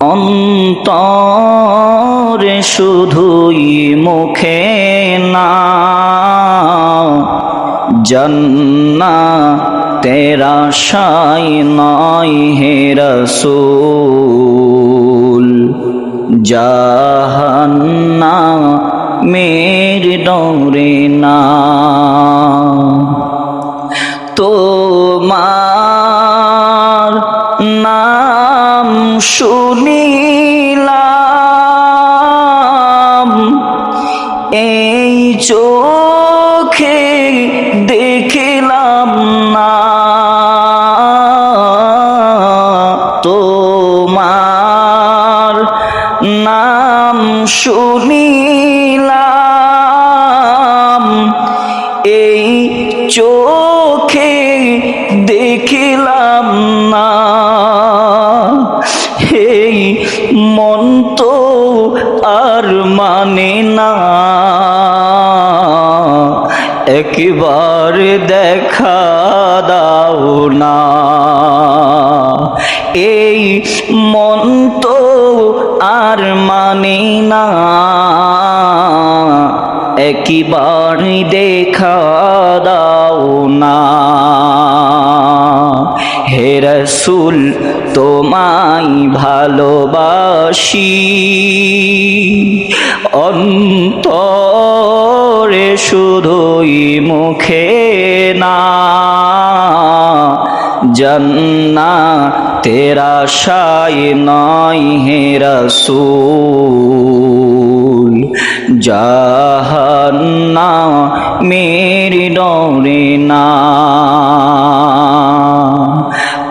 অন্তরে শুধুই মুখে না জন্না তেরা শাই নয় হে রসুল জাহান্না মের ডরে না। তোমার শুনিলাম। এই চোখে দেখিলাম না। তোমার নাম শুনিলাম। এই চোখে দেখিলাম না। আর মানে না। একবার দেখা দাও না। এই মন তো আর মানে না। একবার দেখা দাও না? হে রসুল, তোমায় ভালোবাসি। অন্তরে শুধুই মুখে না। জন্না তেরা শাই নয় হে রসুল জাহান্না মেরি ডরে না।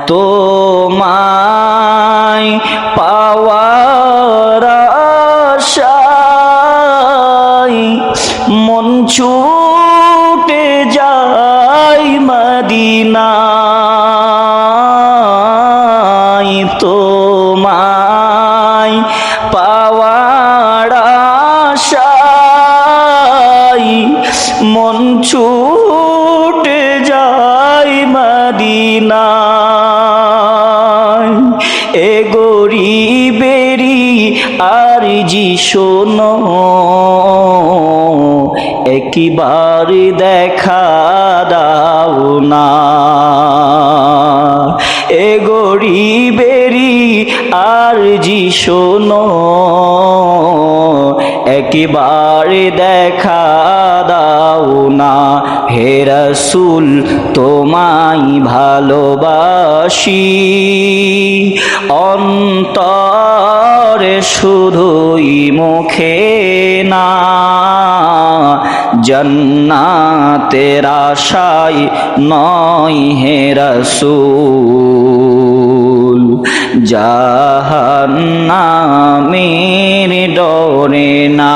তোমায় পাওয়ার আশায় মন ছুটে ছুটে যায় মদিনায়। এ গরিবেরি আর জি শোনো। একবার দেখা দাও না। এ গরিবেরি আর জি শোনো। একবার দেখা দাও না, হে রসুল, তোমায় ভালোবাসি। অন্তরে শুধুই মুখে না, জন্নাতের আশায় নয়, হে রসুল। জাহান্নামের ডরে না।